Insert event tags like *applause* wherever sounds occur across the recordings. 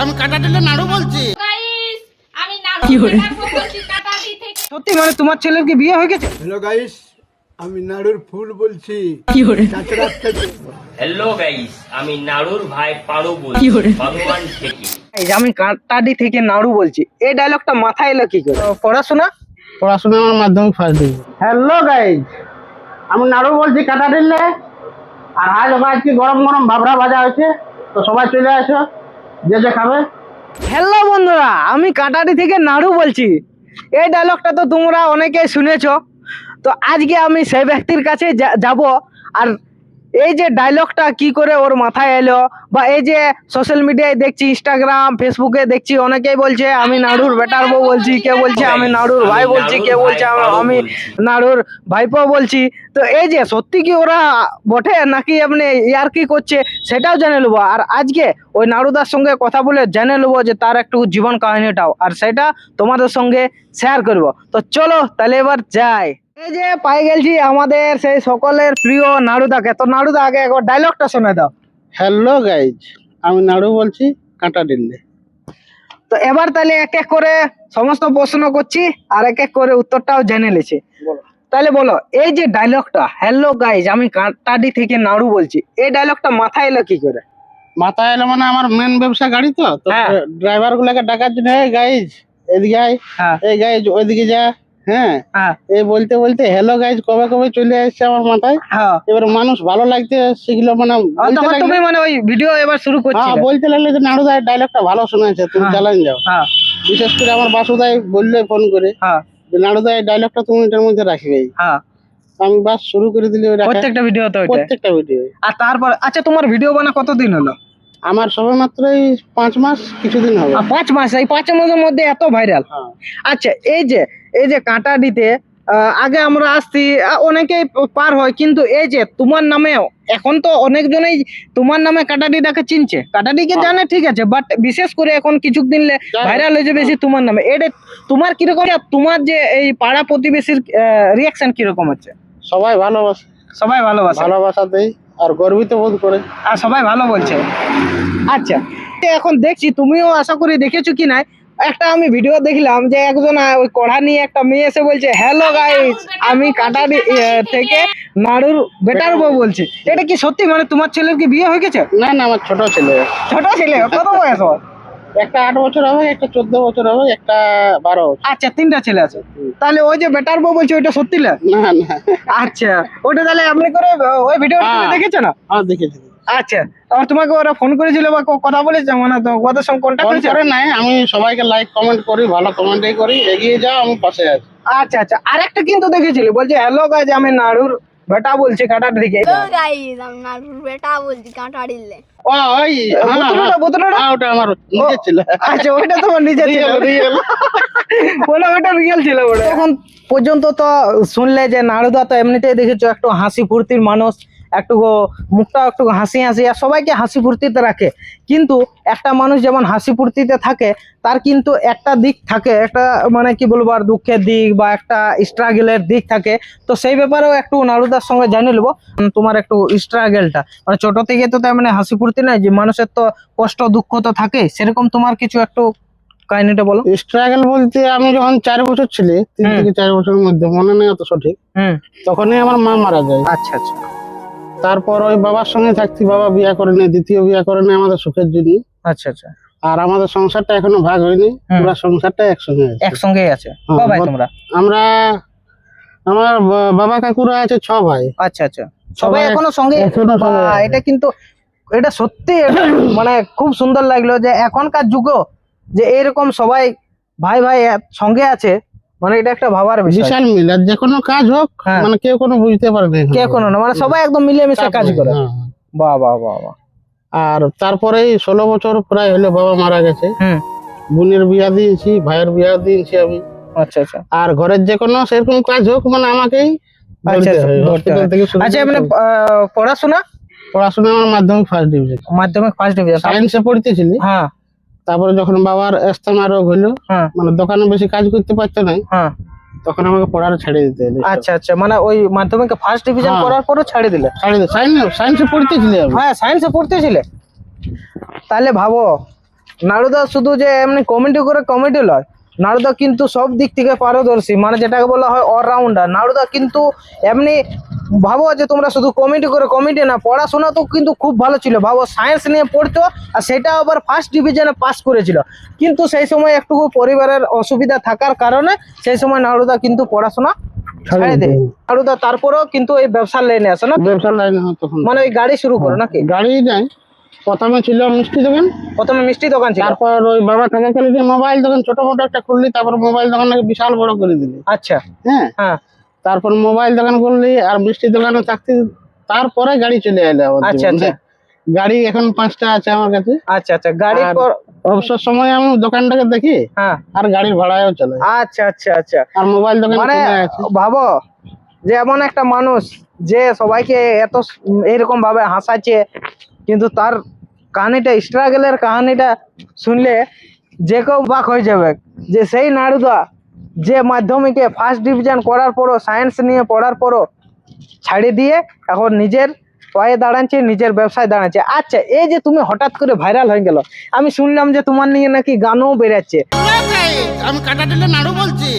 আমি কাটা দিলে নাড়ু বলছি। আমি থেকে। সত্যি মানে তোমার ছেলের কি বিয়ে হয়ে গেছে? হ্যালো গাইস আমি নাড়ুর ফুল বলছি। চাচড়ার থেকে হ্যালো গাইস আমি নাড়ুর ভাই পাড়ু বলছি। ভগবান থেকে আমি কাটাডি থেকে নাড়ু বলছি। এই ডায়লগটা মাথায় এলো কি করে? পড়াশোনা? পড়াশোনা আমার মাধ্যমিক ফার্স্ট ডিভিশন হ্যালো গাইজ আমি নাড়ু বলছি কাটা দিলে। আর আজ আজকে গরম গরম ভাবরা ভাজা হয়েছে। তো সবাই চলে আসো। হ্যালো বন্ধুরা, আমি কাটারি থেকে নাড়ু বলছি। এই ডায়লগটা তো তোমরা অনেকে শুনেছ। তো আজকে আমি সেই ব্যক্তির কাছে যাব। আর এই যে ডায়লগটা কি করে ওর মাথায় এলো বা এই যে সোশ্যাল মিডিয়ায় দেখছি ইনস্টাগ্রাম ফেসবুকে দেখছি অনেকেই বলছে আমি নাড়ুর বেটার বউ বলছি কে বলছে আমি নাড়ুর ভাই বলছি কে বলছে আমি- নাড়ুর ভাইপো বলছি। তো এই যে সত্যি কি ওরা বটে নাকি এমনি ইয়ার কি করছে সেটাও জেনে নেব আর আজকে ওই নাড়ুদার সঙ্গে কথা বলে জেনে নেব যে তার একটু জীবন কাহিনীটাও আর সেটা তোমাদের সঙ্গে শেয়ার করব। তো চলো তাহলে এবার যাই। এই যে পাই গেছি আমাদের সেই সকলের প্রিয় নাড়ুদাকে। তো নাড়ুদা আগে একবার ডায়লগটা শোনা দাও। হ্যালো গাইজ আমি নাড়ু বলছি কাটা দিলে তো এবার তাহলে এক এক করে সমস্ত প্রশ্ন করছি আর এক এক করে উত্তরটাও জেনে নিছি তাহলে বলো এই যে ডায়লগটা হ্যালো গাইজ আমি কাটাডি থেকে নাড়ু বলছি এই ডায়লগটা মাথায় এলো কি করে? মাথায় এলো মানে আমার মেন ব্যবসা গাড়ি তো তো হ্যাঁ। ড্রাইভার গুলাকে ডাকার জন্য গাইজ এদিকে হ্যাঁ। এই গাইজ ওইদিকে যা। হ্যাঁ? হ্যাঁ। এই বলতে বলতে হ্যালো গাইজ কবে কবে চলে আসছে আমার মাথায়? হ্যাঁ। এবার মানুষ ভালো লাগতে সেগুলো মানে। তুমি মানে ওই ভিডিও এবার শুরু করছি হ্যাঁ বলতে লাগল যে নাড়ুদার ডায়লগটা ভালো শোনাচ্ছে তুমি। চালান যাও বিশেষ করে আমার বাসুদাই বললে ফোন করে যে নাড়ুদা এই ডায়লগটা তুমি এটার মধ্যে রাখবে। হ্যাঁ। আমি বাস শুরু করে দিলে প্রত্যেকটা ভিডিও তো প্রত্যেকটা ভিডিও আর তারপর আচ্ছা তোমার ভিডিও বানা কতদিন হলো? আমার সবে মাত্র এই পাঁচ মাস কিছুদিন হবে। আর পাঁচ মাস এই পাঁচ মাসের মধ্যে এত ভাইরাল। আচ্ছা এই যে এই যে কাঁটাডিতে আগে আমরা আসছি অনেকেই পার হয় কিন্তু এই যে তোমার নামে এখন তো অনেকজনেই তোমার নামে কাটাডিটাকে চিনছে। কাটাডিকে হ্যাঁ। জানে ঠিক আছে বাট বিশেষ করে এখন কিছুদিন জানে। ভাইরাল হয়েছে বেশি তোমার নামে। এটা তোমার কীরকম তোমার যে এই পাড়া প্রতিবেশীর রিয়াকশন কীরকম হচ্ছে সবাই ভালোবাসে সবাই ভালোবাসে ভালোবাসা দেয় আর গর্বিত বোধ করে। আর সবাই ভালো বলছে। আচ্ছা এখন দেখছি তুমিও আশা করি দেখেছ কি না একটা আমি ভিডিও দেখলাম যে একজন ওই কড়া নিয়ে একটা মেয়ে এসে বলছে হ্যালো গাইস আমি কাটারি থেকে নাড়ুর বেটার বউ বলছি। এটা কি সত্যি? মানে তোমার ছেলের কি বিয়ে হয়ে গেছে? না না আমার ছোট ছেলে। ছোট ছেলে? কত বয়স ওর? একটা আট বছর হবে একটা চোদ্দ বছর হবে একটা বারো আচ্ছা তিনটা ছেলে আছে। তাহলে ওই যে বেটার বউ বলছে ওইটা সত্যি না? আচ্ছা ওটা তাহলে আপনি করে ওই ভিডিওটা তুমি হ্যাঁ। দেখেছ না? হ্যাঁ দেখেছি। আচ্ছা আর তোমাকে ওরা ফোন করেছিল বা কথা বলেছে মানে তো ওদের সঙ্গে কন্ট্যাক্ট করেছে? করে নাই আমি সবাইকে লাইক কমেন্ট করি ভালো কমেন্টই করি এগিয়ে যাও আমি পাশে আছি। আচ্ছা আচ্ছা আরেকটা কিন্তু দেখেছিলি বলছে হ্যালো গাইজ আমি নাড়ুর বেটা বলছি কাটার দিকে। গাইস আমি নাড়ুর বেটা বলছি কাঁটা ডিললে ও ওই হ্যাঁ, বোতলটা। বোতলটা? ওটা আমার ছিল। আচ্ছা তোমার নিজে ছিল। *laughs* বলে ওটা রিয়েল ছিল বলে এখন পর্যন্ত তো শুনলে যে নাড়ুদা তো এমনিতেই দেখেছ একটু হাসি ফুর্তির মানুষ। একটু মুখটা একটু হাসি হাসি আর সবাইকে হাসি ফুর্তিতে রাখে। কিন্তু একটা মানুষ যেমন হাসি ফুর্তিতে থাকে তার কিন্তু একটা দিক থাকে একটা মানে কি বলব আর দুঃখের দিক বা একটা স্ট্রাগলের দিক থাকে। তো সেই ব্যাপারেও একটু নাড়ুদার সঙ্গে জানিয়ে নেব তোমার একটু স্ট্রাগেলটা মানে ছোট থেকে তো তার মানে হাসি ফুর্তি নাই যে মানুষের তো কষ্ট দুঃখ তো থাকে সেরকম তোমার কিছু একটু কাহিনীটা বলো। স্ট্রাগল বলতে আমি যখন চার বছর ছিলে তিন থেকে চার বছরের মধ্যে মনে নেই অত সঠিক হুম। তখনই আমার মা মারা যায়। আচ্ছা আচ্ছা। তারপর ওই বাবার সঙ্গে থাকছি বাবা বিয়া করে নেই দ্বিতীয় বিয়া করে নেই আমাদের সুখের জন্য। আচ্ছা আচ্ছা। আর আমাদের সংসারটা এখনও ভাগ হয়নি পুরো সংসারটা একসঙ্গে আছে। একসঙ্গেই আছে। হ্যাঁ, ভাই তোমরা? আমরা আমার বাবা কাকুরা আছে ছ ভাই। আচ্ছা আচ্ছা। সবাই এখনও সঙ্গে। এটা কিন্তু এটা সত্যি মানে খুব সুন্দর লাগল যে এখনকার যুগও যে এরকম সবাই ভাই ভাই সঙ্গে আছে। মানে এটা একটা ভাবার বিষয়। বিশাল মিল আর যে কোনো কাজ হোক হ্যাঁ। মানে কেউ কোনো বুঝতে পারবে না। কে কোনো না মানে সবাই একদম মিলেমিশে কাজ করে। হ্যাঁ। বাহ বাহ বাহ বাহ। আর তারপরেই ষোলো বছর প্রায় হলো বাবা মারা গেছে। বোনের বিয়া দিয়েছি ভাইয়ের বিয়া দিয়েছি আমি। আচ্ছা আচ্ছা। আর ঘরের যে কোনো সেরকম কাজ হোক মানে আমাকেই আচ্ছা, আচ্ছা, আচ্ছা মানে পড়াশোনা? পড়াশোনা আমার মাধ্যমিক ফার্স্ট ডিভিশন মাধ্যমিক ফার্স্ট ডিভিশন সায়েন্সে পড়তেছিলি? হ্যাঁ। তারপরে যখন বাবার এস্তামা রোগ হলো হ্যাঁ। মানে দোকানে বেশি কাজ করতে পারতো না হ্যাঁ। তখন আমাকে পড়ার ছেড়ে দিতে হলো। আচ্ছা আচ্ছা মানে ওই মাধ্যমিকে ফার্স্ট ডিভিশন। করার পরও ছাড়ে দিলে? ছাড়ে দিতে সায়েন্স সায়েন্সে পড়তেছিলি হ্যাঁ সায়েন্সে পড়তেছিলে। তাহলে ভাবো নাড়ুদা শুধু যে এমনি কমেডি করে কমেডি লয় নাড়ুদা কিন্তু সব দিক থেকে পারদর্শী মানে যেটাকে বলা হয় অলরাউন্ডার নাড়ুদা কিন্তু এমনি ভাবো যে তোমরা শুধু কমেডি করে কমেডি না পড়াশোনা তো কিন্তু খুব ভালো ছিল। ভাবো সায়েন্স নিয়ে পড়তো আর সেটা আবার ফার্স্ট ডিভিশনে পাস করেছিল। কিন্তু সেই সময় একটু পরিবারের অসুবিধা থাকার কারণে সেই সময় নাড়ুদা কিন্তু পড়াশোনা ছেড়ে দেয় নাড়ুদা তারপরেও কিন্তু এই ব্যবসার লাইনে আসে না? ব্যবসার লাইনে মানে ওই গাড়ি শুরু করো নাকি? গাড়ি নাই। প্রথমে ছিল মিষ্টি দোকান। প্রথমে মিষ্টি দোকান ছিল। তারপর ওই বাবা থাকাকালীন মোবাইল দোকান ছোট মোটো একটা খুললি তারপর মোবাইল দোকানটাকে বিশাল বড় করে দিলি। আচ্ছা। হ্যাঁ। হ্যাঁ। তারপর মোবাইল দোকান করলি আর মিষ্টি দোকানে থাকতে তারপরে গাড়ি চলে এলো আচ্ছা, আচ্ছা। গাড়ি এখন পাঁচটা আছে আমার কাছে। আচ্ছা আচ্ছা। গাড়ি অবসর সময় আমি দোকানটাকে দেখি হ্যাঁ। আর গাড়ির ভাড়াও চলে। আচ্ছা আচ্ছা আচ্ছা। আর মোবাইল দোকান মানে ভাবো যে এমন একটা মানুষ যে সবাইকে এত এরকম ভাবে হাসাচ্ছে কিন্তু তার কাহিনীটা স্ট্রাগলের কাহিনীটা শুনলে যে কেউ বাক হয়ে যাবে। যে সেই নাড়ুদা যে মাধ্যমিকে ফার্স্ট ডিভিশন করার পরও সায়েন্স নিয়ে পড়ার পরও ছাড়িয়ে দিয়ে এখন নিজের পায়ে দাঁড়াচ্ছে নিজের ব্যবসায় দাঁড়াচ্ছে। আচ্ছা এই যে তুমি হঠাৎ করে ভাইরাল হয়ে গেল আমি শুনলাম যে তোমার নিয়ে নাকি গানও বেরাচ্ছে আমি কাটা দিলে নাড়ু বলছি।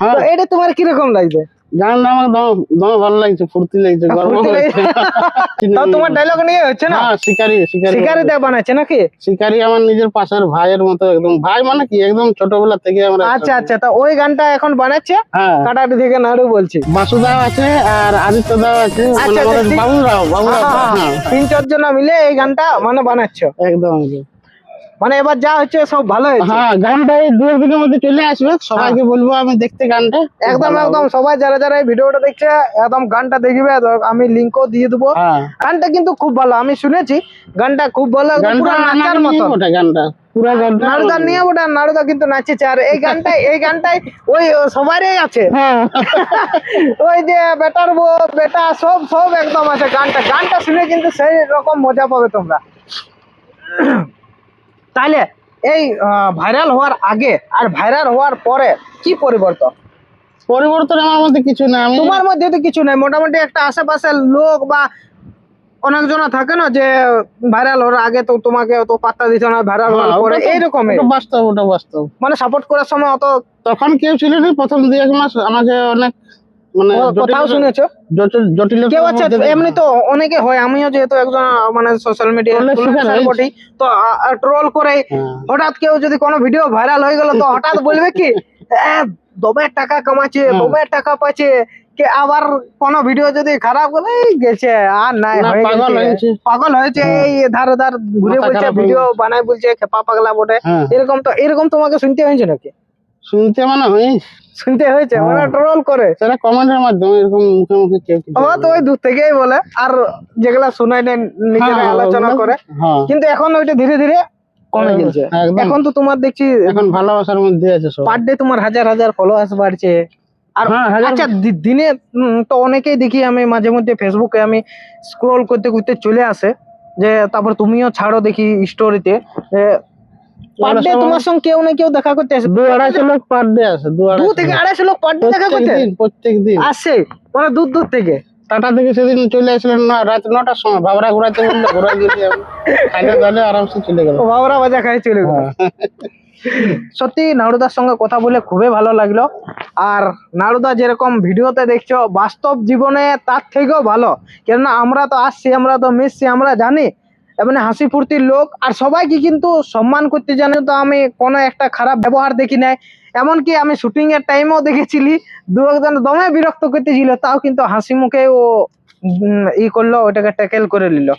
হ্যাঁ। এটা তোমার কীরকম লাগছে? গানটা আমার দমে ভালো লাগছে ফুর্তি লাগছে গর্ব তাও তোমার ডায়লগ নিয়ে হচ্ছে না? হ্যাঁ শিকারি শিকারি শিকারি দেয়া বানাচ্ছে নাকি? শিকারি আমার নিজের পাশের ভাইয়ের মতো একদম। ভাই মানে কি? একদম ছোটবেলা থেকে আমরা আচ্ছা আচ্ছা তা ওই গানটা এখন বানাচ্ছে? হ্যাঁ। কাটাটি থেকে নাড়ু বলছি। বাসুদাও আছে আর আদিত্য দাও আছে মানে আচ্ছা, আমাদের আচ্ছা, বাবুরাও বাবুরাও হ্যাঁ, তিন চারজনা মিলে এই গানটা মানে বানাচ্ছ। একদম। মানে এবার যা হচ্ছে সব ভালো হয়েছে। হ্যাঁ গানটা এই দু মধ্যে চলে আসবে সবাইকে বলব আমি দেখতে গানটা। হ্যাঁ। একদম একদম সবাই যারা যারা এই ভিডিওটা দেখছে একদম গানটা দেখবে আমি লিঙ্কও দিয়ে দেবো। হ্যাঁ। গানটা কিন্তু খুব ভালো আমি শুনেছি গানটা খুব ভালো পুরো নাচার মতো গানটা পুরো গানটা নাড়ুদা নিয়ে ওটা নাড়ুদা কিন্তু নাচেছে আর এই গানটাই এই গানটাই ওই সবারই আছে। হ্যাঁ। *laughs* ওই যে বেটার বউ বেটা সব সব একদম আছে গানটা। গানটা শুনে কিন্তু সেই রকম মজা পাবে তোমরা। তাহলে এই ভাইরাল হওয়ার আগে আর ভাইরাল হওয়ার পরে কি পরিবর্তন? পরিবর্তন আমার মধ্যে কিছু না আমি তোমার মধ্যে তো কিছু নাই মোটামুটি একটা আশেপাশের লোক বা অনেকজন থাকে না যে ভাইরাল হওয়ার আগে তো তোমাকে অত পাত্তা দিত না ভাইরাল হওয়ার পরে ওটা বাস্তব ওটা বাস্তব। মানে সাপোর্ট করার সময় অত তখন কেউ ছিল না প্রথম দুই এক মাস আমাকে অনেক মানে কথাও শুনেছো জটিল- কেউ আচ্ছা এমনি তো অনেকে হয় আমিও যেহেতু একজন মানে সোশ্যাল মিডিয়া। বটি তো ট্রোল করে হ্যাঁ। হঠাৎ কেউ যদি কোনো ভিডিও ভাইরাল হয়ে গেল তো হঠাৎ বলবে কি *laughs* "এ, দমের টাকা কামাচ্ছে হ্যাঁ। টাকা পাচ্ছে কে আবার কোনো ভিডিও যদি খারাপ হলে গেছে আর নাই পাগল হয়েছে। পাগল হয়েছে এই ধার ধার ঘুরে বলছে ভিডিও বানাই বলছে খেপা পাগলা বটে হ্যাঁ। এরকম তো এরকম তোমাকে শুনতে হয়েছে নাকি শুনতে মানে হই শুনতে হয়েছে হ্যাঁ। মানে ট্রোল করে। সেটা কমেন্টের মাধ্যমে এরকম মুখে মুখে কেউ বলে। তো ওই দূর থেকেই বলে আর যেগুলা শোনাই নেই নিজেরা হ্যাঁ, আলোচনা করে। হ্যাঁ। কিন্তু এখন ওইটা ধীরে ধীরে কমে গেছে। এখন তো তোমার দেখছি এখন ভালোবাসার মধ্যে আছে সব। পার ডে তোমার হাজার হাজার ফলোয়ার্স বাড়ছে। আর আচ্ছা দিনে তো অনেকেই দেখি আমি মাঝে মধ্যে ফেসবুকে আমি স্ক্রোল করতে করতে চলে আসে। যে তারপর তুমিও ছাড়ো দেখি স্টোরিতে পার ডে তোমার সঙ্গে কেউ না কেউ দেখা করতে আসে। দু আড়াইশো লোক পার ডে আছে দু দু থেকে আড়াইশো লোক পার ডে দেখা করতে? প্রত্যেক দিন আসে মানে দূর দূর থেকে। টাটা থেকে সেদিন চলে আসলেন না রাত নটার সময়। ভাবরা ঘুরাতে বলল ঘুরা দিয়েছি খাইলে দালে আরামসে চলে গেল ও বাজা খাই চলে গেল। সত্যি নাড়ুদার সঙ্গে কথা বলে খুবই ভালো লাগল। আর নাড়ুদা যেরকম ভিডিওতে দেখছ বাস্তব জীবনে তার থেকেও ভালো। কেননা আমরা তো আসছি আমরা তো মিশছি আমরা জানি এমনি হাসি ফুর্তির লোক। আর সবাইকে কিন্তু সম্মান করতে জানি তো আমি কোনো একটা খারাপ ব্যবহার দেখি নাই। এমনকি আমি শুটিং এর টাইমেও দেখেছিলি দু একজন দমে বিরক্ত করতেছিল, তাও কিন্তু হাসি মুখে ও ই করল ওটাকে ট্যাকেল করে নিল।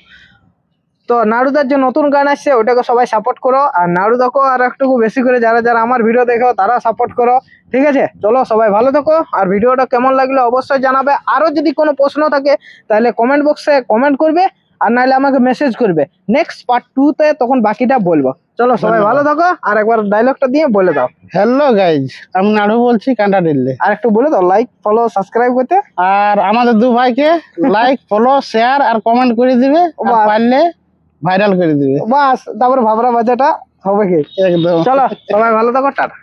তো নাড়ুদার যে নতুন গান আসছে ওটাকে সবাই সাপোর্ট করো। আর নাড়ুদাকেও আর একটু বেশি করে যারা যারা আমার ভিডিও দেখো, তারা সাপোর্ট করো। ঠিক আছে? চলো সবাই ভালো থাকো। আর ভিডিওটা কেমন লাগল অবশ্যই জানাবে। আরও যদি কোনো প্রশ্ন থাকে, তাহলে কমেন্ট বক্সে কমেন্ট করবে। আর নাহলে আমাকে মেসেজ করবে। নেক্সট পার্ট টু তে তখন বাকিটা বলব। চলো সবাই ভালো থাকো আর একবার ডায়লগটা দিয়ে বলে দাও। হ্যালো গাইজ আমি নাড়ু বলছি কাঁটা ডিল্লে আর একটু বলে দাও লাইক ফলো সাবস্ক্রাইব করতে। আর আমাদের দু ভাইকে লাইক ফলো শেয়ার আর কমেন্ট করে দিবে। পারলে ভাইরাল করে দিবে। বাস তারপরে ভাবরা বাজাটা হবে কি? একদম। চলো সবাই ভালো থাকো টাটা।